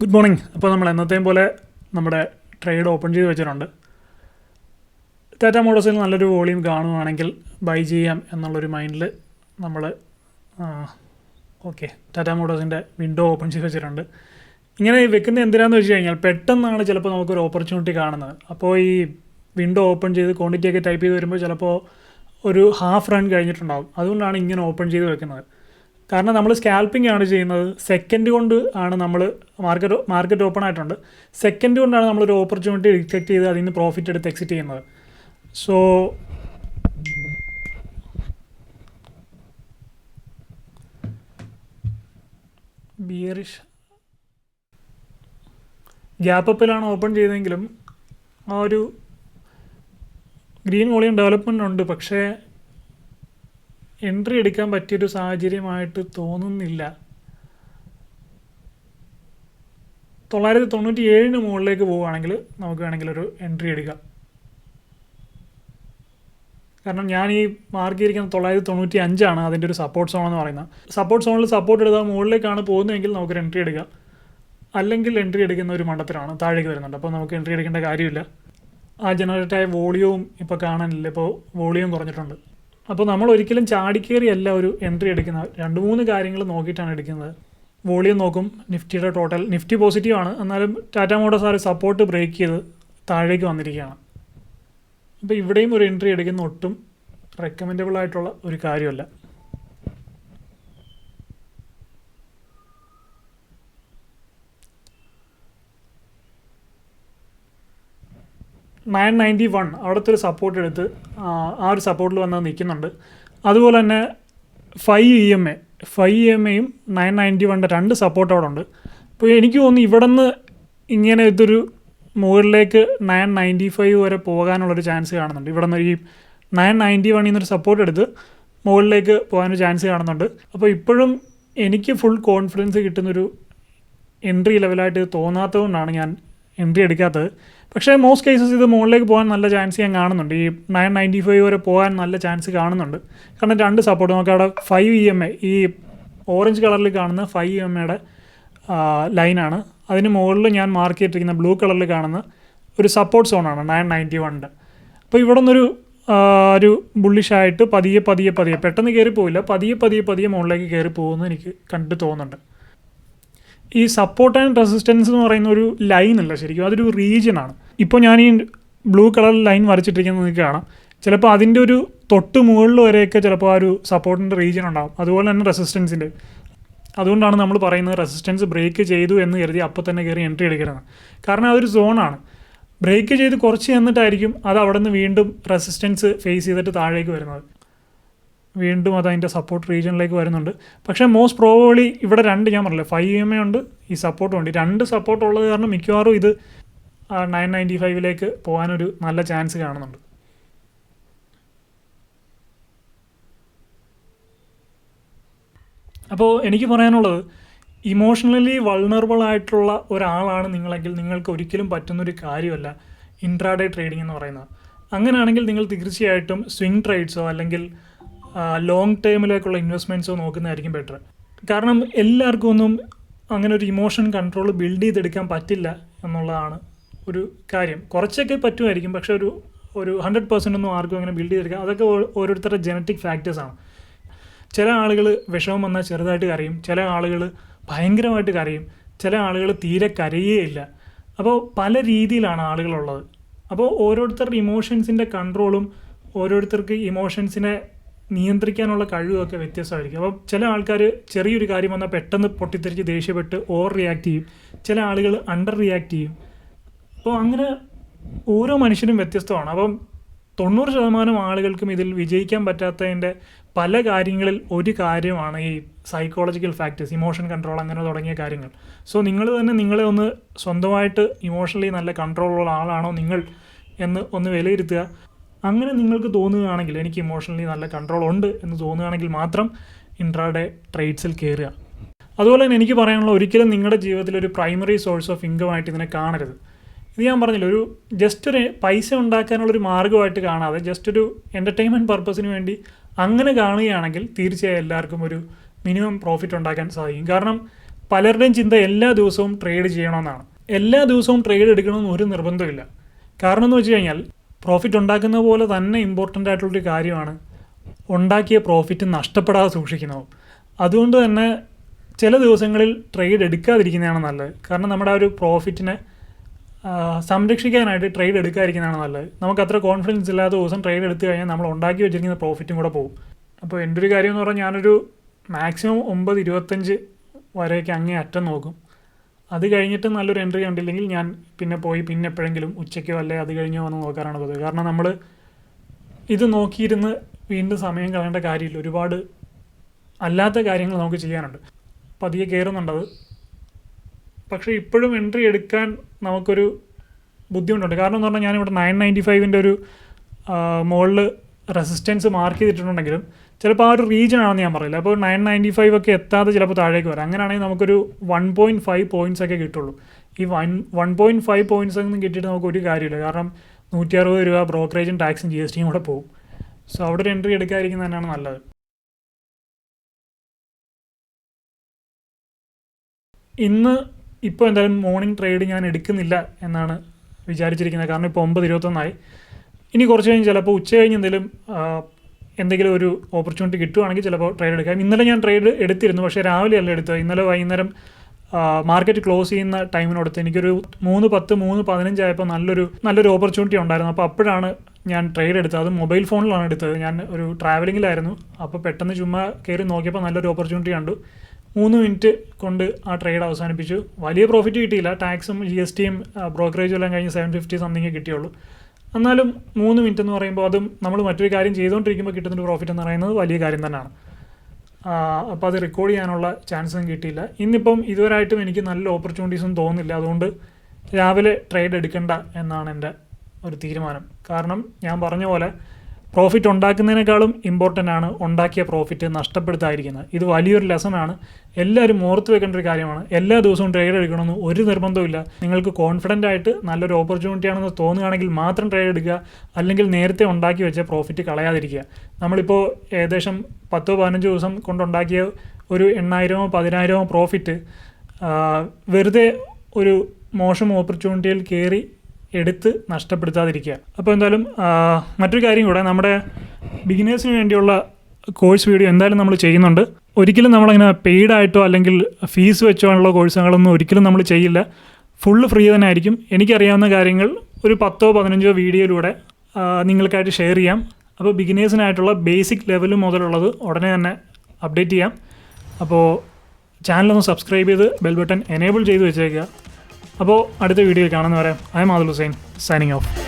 Good morning അപ്പോൾ നമ്മൾ എന്നത്തെയും പോലെ നമ്മുടെ ട്രേഡ് ഓപ്പൺ ചെയ്ത് വെച്ചിട്ടുണ്ട്. ടാറ്റ മോട്ടോഴ്സിൽ നല്ലൊരു വോളിയം കാണുകയാണെങ്കിൽ ബൈ ചെയ്യാം എന്നുള്ളൊരു മൈൻഡിൽ നമ്മൾ ഓക്കെ ടാറ്റ മോട്ടോഴ്സിന്റെ വിൻഡോ ഓപ്പൺ ചെയ്ത് വെച്ചിട്ടുണ്ട്. ഇങ്ങനെ വെക്കുന്നത് എന്തിനാന്ന് വെച്ച് കഴിഞ്ഞാൽ പെട്ടെന്നാണ് ചിലപ്പോൾ നമുക്കൊരു ഓപ്പർച്യൂണിറ്റി കാണുന്നത്. അപ്പോൾ ഈ വിൻഡോ ഓപ്പൺ ചെയ്ത് ക്വാണ്ടിറ്റിയൊക്കെ ടൈപ്പ് ചെയ്ത് വരുമ്പോൾ ചിലപ്പോൾ ഒരു ഹാഫ് റൺ കഴിഞ്ഞിട്ടുണ്ടാകും അതുകൊണ്ടാണ് ഇങ്ങനെ ഓപ്പൺ ചെയ്ത് വെക്കുന്നത്. കാരണം നമ്മൾ സ്കാൽപ്പിംഗ് ആണ് ചെയ്യുന്നത്. സെക്കൻഡ് കൊണ്ട് ആണ് നമ്മൾ മാർക്കറ്റ് മാർക്കറ്റ് ഓപ്പൺ ആയിട്ടുണ്ട്. സെക്കൻഡ് കൊണ്ടാണ് നമ്മളൊരു ഓപ്പർച്യൂണിറ്റി ഡിറ്റക്ട് ചെയ്ത് അതിൽ നിന്ന് പ്രോഫിറ്റ് എടുത്ത് എക്സിറ്റ് ചെയ്യുന്നത്. സോ ബിയറിഷ് ഗ്യാപ്പ് ഓപ്പൺ ചെയ്തെങ്കിലും ആ ഒരു ഗ്രീൻ വോളിയം ഡെവലപ്മെന്റ് ഉണ്ട്. പക്ഷേ എൻട്രി എടുക്കാൻ പറ്റിയൊരു സാഹചര്യമായിട്ട് തോന്നുന്നില്ല. തൊള്ളായിരത്തി തൊണ്ണൂറ്റി ഏഴിന് മുകളിലേക്ക് പോവുകയാണെങ്കിൽ നമുക്ക് വേണമെങ്കിൽ ഒരു എൻട്രി എടുക്കാം. കാരണം ഞാൻ ഈ മാർക്ക് ചെയ്തിരിക്കുന്ന തൊള്ളായിരത്തി തൊണ്ണൂറ്റി അഞ്ചാണ് അതിന്റെ ഒരു സപ്പോർട്ട് സോൺ എന്ന് പറയുന്നത്. സപ്പോർട്ട് സോണിൽ സപ്പോർട്ട് എടുത്താൽ മുകളിലേക്കാണ് പോകുന്നതെങ്കിൽ നമുക്കൊരു എൻട്രി എടുക്കാം. അല്ലെങ്കിൽ എൻട്രി എടുക്കുന്ന ഒരു മണ്ഡലത്തിലാണ് താഴേക്ക് വരുന്നുണ്ട്. അപ്പോൾ നമുക്ക് എൻട്രി എടുക്കേണ്ട കാര്യമില്ല. ആ ജനറേറ്റായ വോളിയവും ഇപ്പോൾ കാണാനില്ല. ഇപ്പോൾ വോളിയം കുറഞ്ഞിട്ടുണ്ട്. അപ്പോൾ നമ്മൾ ഒരിക്കലും ചാടിക്കേറിയല്ല ഒരു എൻട്രി എടുക്കുന്നത്. രണ്ട് മൂന്ന് കാര്യങ്ങൾ നോക്കിയിട്ടാണ് എടുക്കുന്നത്. വോളിയം നോക്കും നിഫ്റ്റിയുടെ ടോട്ടൽ നിഫ്റ്റി പോസിറ്റീവ് ആണ്. എന്നാലും ടാറ്റ മോട്ടോഴ്സ് ആ സപ്പോർട്ട് ബ്രേക്ക് ചെയ്ത് താഴേക്ക് വന്നിരിക്കുകയാണ്. അപ്പോൾ ഇവിടെയും ഒരു എൻട്രി എടുക്കുന്ന ഒട്ടും റെക്കമെൻഡബിൾ ആയിട്ടുള്ള ഒരു കാര്യമല്ല. നയൻ നയന്റി വൺ അവിടുത്തെ ഒരു സപ്പോർട്ട് എടുത്ത് ആ ഒരു സപ്പോർട്ടിൽ വന്ന് നിൽക്കുന്നുണ്ട്. അതുപോലെ തന്നെ five E M A five E M എയും നയൻ നയന്റി വണ്ണിന്റെ രണ്ട് സപ്പോർട്ട് അവിടെ ഉണ്ട് അപ്പോൾ എനിക്ക് തോന്നുന്നു ഇവിടെ നിന്ന് ഇങ്ങനെ ഇതൊരു മുകളിലേക്ക് നയൻ നയന്റി ഫൈവ് വരെ പോകാനുള്ളൊരു ചാൻസ് കാണുന്നുണ്ട്. ഇവിടെ നിന്ന് ഈ നയൻ നയന്റി വണ്ണിൽ നിന്നൊരു സപ്പോർട്ട് എടുത്ത് മുകളിലേക്ക് പോകാനൊരു ചാൻസ് കാണുന്നുണ്ട്. അപ്പോൾ ഇപ്പോഴും എനിക്ക് ഫുൾ കോൺഫിഡൻസ് കിട്ടുന്നൊരു എൻട്രി ലെവലായിട്ട് തോന്നാത്തതുകൊണ്ടാണ് ഞാൻ എൻട്രി എടുക്കാത്തത്. പക്ഷേ മോസ്റ്റ് കേസസ് ഇത് മുകളിലേക്ക് പോകാൻ നല്ല ചാൻസ് ഞാൻ കാണുന്നുണ്ട്. ഈ നയൻ നയന്റി ഫൈവ് വരെ പോകാൻ നല്ല ചാൻസ് കാണുന്നുണ്ട്. കാരണം രണ്ട് സപ്പോർട്ട് നമുക്ക് അവിടെ ഫൈവ് ഇ എം എ ഈ ഓറഞ്ച് കളറിൽ കാണുന്ന ഫൈവ് ഇ എം എയുടെ ലൈനാണ് അതിന് മുകളിൽ ഞാൻ മാർക്ക് ചെയ്തിരിക്കുന്ന ബ്ലൂ കളറിൽ കാണുന്ന ഒരു സപ്പോർട്ട് സോണാണ് നയൻ നയന്റി വണ്ണിന്റെ അപ്പോൾ ഇവിടെ നിന്നൊരു ഒരു ബുള്ളിഷായിട്ട് പതിയെ പതിയെ പതിയെ പെട്ടെന്ന് കയറി പോവില്ല പതിയെ പതിയെ പതിയെ മുകളിലേക്ക് കയറി പോകുമെന്ന് എനിക്ക് കണ്ടിട്ട് തോന്നുന്നുണ്ട്. ഈ സപ്പോർട്ട് ആൻഡ് റെസിസ്റ്റൻസ് എന്ന് പറയുന്ന ഒരു ലൈൻ അല്ല ശരിക്കും. അതൊരു റീജിയൻ ആണ്. ഇപ്പോൾ ഞാൻ ഈ ബ്ലൂ കളർ ലൈൻ വരച്ചിട്ടിരിക്കുന്നത് നിങ്ങൾക്ക് കാണാം. ചിലപ്പോൾ അതിന്റെ ഒരു തൊട്ട് മുകളിൽ വരെയൊക്കെ ചിലപ്പോൾ ആ ഒരു സപ്പോർട്ടിന്റെ റീജിയൻ ഉണ്ടാകും അതുപോലെ തന്നെ റെസിസ്റ്റൻസിന്റെ അതുകൊണ്ടാണ് നമ്മൾ പറയുന്നത് റെസിസ്റ്റൻസ് ബ്രേക്ക് ചെയ്തു എന്ന് കരുതി അപ്പോൾ തന്നെ കയറി എൻട്രി എടുക്കരുത്. കാരണം അതൊരു സോണാണ് ബ്രേക്ക് ചെയ്ത് കുറച്ച് ചെന്നിട്ടായിരിക്കും അത് അവിടെ നിന്ന് വീണ്ടും റെസിസ്റ്റൻസ് ഫേസ് ചെയ്തിട്ട് താഴേക്ക് വരുന്നത്. വീണ്ടും അത് അതിന്റെ സപ്പോർട്ട് റീജിയനിലേക്ക് വരുന്നുണ്ട്. പക്ഷേ മോസ്റ്റ് പ്രോബബ്ലി ഇവിടെ രണ്ട് ഞാൻ പറഞ്ഞില്ല ഫൈവ് എം എ ഉണ്ട് ഈ സപ്പോർട്ടും ഉണ്ട്. രണ്ട് സപ്പോർട്ട് ഉള്ളത് കാരണം മിക്കവാറും ഇത് നയൻ നയന്റി ഫൈവിലേക്ക് പോകാനൊരു നല്ല ചാൻസ് കാണുന്നുണ്ട്. അപ്പോൾ എനിക്ക് പറയാനുള്ളത് ഇമോഷണലി വൾണറബിൾ ആയിട്ടുള്ള ഒരാളാണ് നിങ്ങളെങ്കിൽ നിങ്ങൾക്ക് ഒരിക്കലും പറ്റുന്നൊരു കാര്യമല്ല ഇൻട്രാഡേ ട്രേഡിംഗ് എന്ന് പറയുന്നത്. അങ്ങനെയാണെങ്കിൽ നിങ്ങൾ തീർച്ചയായിട്ടും സ്വിംഗ് ട്രേഡ്സോ അല്ലെങ്കിൽ ലോങ് ടേമിലേക്കുള്ള ഇൻവെസ്റ്റ്മെന്റ്സോ നോക്കുന്നതായിരിക്കും ബെറ്റർ കാരണം എല്ലാവർക്കും ഒന്നും അങ്ങനെ ഒരു ഇമോഷൻ കൺട്രോൾ ബിൽഡ് ചെയ്തെടുക്കാൻ പറ്റില്ല എന്നുള്ളതാണ് ഒരു കാര്യം. കുറച്ചൊക്കെ പറ്റുമായിരിക്കും പക്ഷെ ഒരു ഒരു ഹൺഡ്രഡ് പെർസെന്റ് ഒന്നും ആർക്കും അങ്ങനെ ബിൽഡ് ചെയ്തെടുക്കാം അതൊക്കെ ഓരോരുത്തരുടെ ജനറ്റിക് ഫാക്ടേഴ്സാണ് ചില ആളുകൾ വിഷമം വന്നാൽ ചെറുതായിട്ട് കരയും ചില ആളുകൾ ഭയങ്കരമായിട്ട് കരയും ചില ആളുകൾ തീരെ കരയേയില്ല അപ്പോൾ പല രീതിയിലാണ് ആളുകളുള്ളത്. അപ്പോൾ ഓരോരുത്തരുടെ ഇമോഷൻസിന്റെ കൺട്രോളും ഓരോരുത്തർക്ക് ഇമോഷൻസിനെ നിയന്ത്രിക്കാനുള്ള കഴിവൊക്കെ വ്യത്യസ്തമായിരിക്കും. അപ്പം ചില ആൾക്കാർ ചെറിയൊരു കാര്യം വന്നാൽ പെട്ടെന്ന് പൊട്ടിത്തെറിച്ച് ദേഷ്യപ്പെട്ട് ഓവർ റിയാക്ട് ചെയ്യും. ചില ആളുകൾ അണ്ടർ റിയാക്ട് ചെയ്യും. അപ്പോൾ അങ്ങനെ ഓരോ മനുഷ്യനും വ്യത്യസ്തമാണ്. അപ്പം തൊണ്ണൂറ് ശതമാനം ആളുകൾക്കും ഇതിൽ വിജയിക്കാൻ പറ്റാത്തതിന്റെ പല കാര്യങ്ങളിൽ ഒരു കാര്യമാണ് ഈ സൈക്കോളജിക്കൽ ഫാക്ടേഴ്സ് ഇമോഷൻ കൺട്രോൾ അങ്ങനെ തുടങ്ങിയ കാര്യങ്ങൾ. സോ നിങ്ങൾ തന്നെ നിങ്ങളെ ഒന്ന് സ്വന്തമായിട്ട് ഇമോഷണലി നല്ല കൺട്രോളുള്ള ആളാണോ നിങ്ങൾ എന്ന് ഒന്ന് വിലയിരുത്തുക. അങ്ങനെ നിങ്ങൾക്ക് തോന്നുകയാണെങ്കിൽ എനിക്ക് ഇമോഷണലി നല്ല കൺട്രോൾ ഉണ്ട് എന്ന് തോന്നുകയാണെങ്കിൽ മാത്രം ഇൻട്രാഡേ ട്രേഡ്സിൽ കയറുക അതുപോലെ തന്നെ എനിക്ക് പറയാനുള്ള ഒരിക്കലും നിങ്ങളുടെ ജീവിതത്തിൽ ഒരു പ്രൈമറി സോഴ്സ് ഓഫ് ഇൻകം ആയിട്ട് ഇതിനെ കാണരുത്. ഇത് ഞാൻ പറഞ്ഞില്ല ഒരു ജസ്റ്റ് ഒരു പൈസ ഉണ്ടാക്കാനുള്ളൊരു മാർഗമായിട്ട് കാണാതെ ജസ്റ്റ് ഒരു എന്റർടൈൻമെന്റ് പർപ്പസിന് വേണ്ടി അങ്ങനെ കാണുകയാണെങ്കിൽ തീർച്ചയായും എല്ലാവർക്കും ഒരു മിനിമം പ്രോഫിറ്റ് ഉണ്ടാക്കാൻ സാധിക്കും. കാരണം പലരുടെയും ചിന്ത എല്ലാ ദിവസവും ട്രേഡ് ചെയ്യണമെന്നാണ്. എല്ലാ ദിവസവും ട്രേഡ് എടുക്കണമെന്ന് ഒരു നിർബന്ധമില്ല കാരണം എന്ന് വെച്ച് കഴിഞ്ഞാൽ പ്രോഫിറ്റ് ഉണ്ടാക്കുന്ന പോലെ തന്നെ ഇമ്പോർട്ടന്റ് ആയിട്ടുള്ളൊരു കാര്യമാണ് ഉണ്ടാക്കിയ പ്രോഫിറ്റ് നഷ്ടപ്പെടാതെ സൂക്ഷിക്കുന്നതും. അതുകൊണ്ട് തന്നെ ചില ദിവസങ്ങളിൽ ട്രേഡ് എടുക്കാതിരിക്കുന്നതാണ് നല്ലത്. കാരണം നമ്മുടെ ആ ഒരു പ്രോഫിറ്റിനെ സംരക്ഷിക്കാനായിട്ട് ട്രേഡ് എടുക്കാതിരിക്കുന്നതാണ് നല്ലത്. നമുക്ക് അത്ര കോൺഫിഡൻസ് ഇല്ലാത്ത ദിവസം ട്രേഡ് എടുത്തു കഴിഞ്ഞാൽ നമ്മൾ ഉണ്ടാക്കി വെച്ചിരിക്കുന്ന പ്രോഫിറ്റും കൂടെ പോകും. അപ്പോൾ എന്റെ ഒരു കാര്യം എന്ന് പറഞ്ഞാൽ ഞാനൊരു മാക്സിമം ഒമ്പത് ഇരുപത്തഞ്ച് വരെയൊക്കെ അങ്ങേ അറ്റം നോക്കും. അത് കഴിഞ്ഞിട്ട് നല്ലൊരു എൻട്രി കണ്ടില്ലെങ്കിൽ ഞാൻ പിന്നെ പോയി പിന്നെ എപ്പോഴെങ്കിലും ഉച്ചയ്ക്കോ അല്ലെ അത് കഴിഞ്ഞോ വന്ന് നോക്കാറാണ് പതിവ്. കാരണം നമ്മൾ ഇത് നോക്കിയിരുന്ന് വീണ്ടും സമയം കളയേണ്ട കാര്യമില്ല. ഒരുപാട് അല്ലാത്ത കാര്യങ്ങൾ നമുക്ക് ചെയ്യാനുണ്ട്. പതിയെ കയറുന്നുണ്ടത് പക്ഷേ ഇപ്പോഴും എൻട്രി എടുക്കാൻ നമുക്കൊരു ബുദ്ധിമുട്ടുണ്ട്. കാരണം എന്ന് പറഞ്ഞാൽ ഞാനിവിടെ നയൻ നയന്റി ഫൈവിന്റെ ഒരു മുകളിൽ റെസിസ്റ്റൻസ് മാർക്ക് ചെയ്തിട്ടുണ്ടെങ്കിലും ചിലപ്പോൾ ആ ഒരു റീജിയൻ ആണെന്ന് ഞാൻ പറയില്ല. അപ്പോൾ നയൻ നയന്റി ഫൈവ് ഒക്കെ എത്താതെ ചിലപ്പോൾ താഴേക്ക് വരാം. അങ്ങനെയാണെങ്കിൽ നമുക്കൊരു വൺ പോയിന്റ് ഫൈവ് പോയിന്റ്സ് ഒക്കെ കിട്ടുള്ളൂ. ഈ one one point five points ഒന്നും കിട്ടിയിട്ട് നമുക്ക് ഒരു കാര്യമില്ല. കാരണം നൂറ്റി അറുപത് രൂപ ബ്രോക്കറേജും ടാക്സും ജി എസ് ടിയും കൂടെ പോകും സോ അവിടെ ഒരു എൻട്രി എടുക്കാതിരിക്കുന്നത് തന്നെയാണ് നല്ലത്. ഇന്ന് ഇപ്പോൾ എന്തായാലും മോർണിംഗ് ട്രേഡ് ഞാൻ എടുക്കുന്നില്ല എന്നാണ് വിചാരിച്ചിരിക്കുന്നത്. കാരണം ഇപ്പോൾ ഒമ്പത് ഇരുപത്തൊന്നായി. ഇനി കുറച്ച് കഴിഞ്ഞ് ചിലപ്പോൾ ഉച്ച കഴിഞ്ഞ് എന്തെങ്കിലും എന്തെങ്കിലും ഒരു ഓപ്പർച്യൂണിറ്റി കിട്ടുവാണെങ്കിൽ ചിലപ്പോൾ ട്രേഡ് എടുക്കാം. ഇന്നലെ ഞാൻ ട്രേഡ് എടുത്തിരുന്നു. പക്ഷേ രാവിലെ അല്ല എടുത്തത്. ഇന്നലെ വൈകുന്നേരം മാർക്കറ്റ് ക്ലോസ് ചെയ്യുന്ന ടൈമിനടുത്ത് എനിക്കൊരു മൂന്ന് പത്ത് മൂന്ന് പതിനഞ്ചായപ്പോൾ നല്ലൊരു നല്ലൊരു ഓപ്പർച്യൂണിറ്റി ഉണ്ടായിരുന്നു. അപ്പോൾ അപ്പോഴാണ് ഞാൻ ട്രേഡ് എടുത്തത്. അത് മൊബൈൽ ഫോണിലാണ് എടുത്തത്. ഞാൻ ഒരു ട്രാവലിങ്ങിലായിരുന്നു അപ്പോൾ പെട്ടെന്ന് ചുമ്മാ കയറി നോക്കിയപ്പോൾ നല്ലൊരു ഓപ്പർച്യൂണിറ്റി കണ്ടു. മൂന്ന് മിനിറ്റ് കൊണ്ട് ആ ട്രേഡ് അവസാനിപ്പിച്ചു. വലിയ പ്രോഫിറ്റ് കിട്ടിയില്ല. ടാക്സും ജി എസ് ടിയും ബ്രോക്കറേജും എല്ലാം കഴിഞ്ഞ് സെവൻ ഫിഫ്റ്റി സംതിങ് കിട്ടിയുള്ളൂ. എന്നാലും മൂന്ന് മിനിറ്റ് എന്ന് പറയുമ്പോൾ അതും നമ്മൾ മറ്റൊരു കാര്യം ചെയ്തുകൊണ്ടിരിക്കുമ്പോൾ കിട്ടുന്ന പ്രോഫിറ്റ് എന്ന് പറയുന്നത് വലിയ കാര്യം തന്നെയാണ്. അപ്പോൾ അത് റെക്കോർഡ് ചെയ്യാനുള്ള ചാൻസും കിട്ടിയില്ല. ഇന്നിപ്പം ഇതുവരായിട്ടും എനിക്ക് നല്ല ഓപ്പർച്യൂണിറ്റീസും തോന്നുന്നില്ല. അതുകൊണ്ട് രാവിലെ ട്രേഡ് എടുക്കണ്ട എന്നാണ് എന്റെ ഒരു തീരുമാനം. കാരണം ഞാൻ പറഞ്ഞ പോലെ പ്രോഫിറ്റ് ഉണ്ടാക്കുന്നതിനേക്കാളും ഇമ്പോർട്ടന്റ് ആണ് ഉണ്ടാക്കിയ പ്രോഫിറ്റ് നഷ്ടപ്പെടുത്താതിരിക്കുന്നത്. ഇത് വലിയൊരു ലെസണാണ് എല്ലാവരും ഓർത്ത് വെക്കേണ്ട ഒരു കാര്യമാണ്. എല്ലാ ദിവസവും ട്രേഡ് എടുക്കണമെന്ന് ഒരു നിർബന്ധമില്ല നിങ്ങൾക്ക് കോൺഫിഡന്റ് ആയിട്ട് നല്ലൊരു ഓപ്പർച്യൂണിറ്റി ആണെന്ന് തോന്നുകയാണെങ്കിൽ മാത്രം ട്രേഡ് എടുക്കുക. അല്ലെങ്കിൽ നേരത്തെ ഉണ്ടാക്കി വെച്ച പ്രോഫിറ്റ് കളയാതിരിക്കുക. നമ്മളിപ്പോൾ ഏകദേശം പത്തോ പതിനഞ്ചോ ദിവസം കൊണ്ടുണ്ടാക്കിയ ഒരു എണ്ണായിരമോ പതിനായിരമോ പ്രോഫിറ്റ് വെറുതെ ഒരു മോശം ഓപ്പർച്യൂണിറ്റിയിൽ കയറി എടുത്ത് നഷ്ടപ്പെടുത്താതിരിക്കുക. അപ്പോൾ എന്തായാലും മറ്റൊരു കാര്യം കൂടെ നമ്മുടെ ബിഗിനേഴ്സിന് വേണ്ടിയുള്ള കോഴ്സ് വീഡിയോ എന്തായാലും നമ്മൾ ചെയ്യുന്നുണ്ട്. ഒരിക്കലും നമ്മളങ്ങനെ പെയ്ഡ് ആയിട്ടോ അല്ലെങ്കിൽ ഫീസ് വെച്ചോ ഉള്ള കോഴ്സുകളൊന്നും ഒരിക്കലും നമ്മൾ ചെയ്യില്ല. ഫുള്ള് ഫ്രീ തന്നെ ആയിരിക്കും. എനിക്കറിയാവുന്ന കാര്യങ്ങൾ ഒരു പത്തോ പതിനഞ്ചോ വീഡിയോയിലൂടെ നിങ്ങൾക്കായിട്ട് ഷെയർ ചെയ്യാം. അപ്പോൾ ബിഗിനേഴ്സിനായിട്ടുള്ള ബേസിക് ലെവൽ മുതലുള്ളത് ഉടനെ തന്നെ അപ്ഡേറ്റ് ചെയ്യാം. അപ്പോൾ ചാനലൊന്ന് സബ്സ്ക്രൈബ് ചെയ്ത് ബെൽ ബട്ടൺ എനേബിൾ ചെയ്ത് വെച്ചേക്കുക. അപ്പോൾ അടുത്ത വീഡിയോ കാണുന്നവരെ I Adul Hussain signing off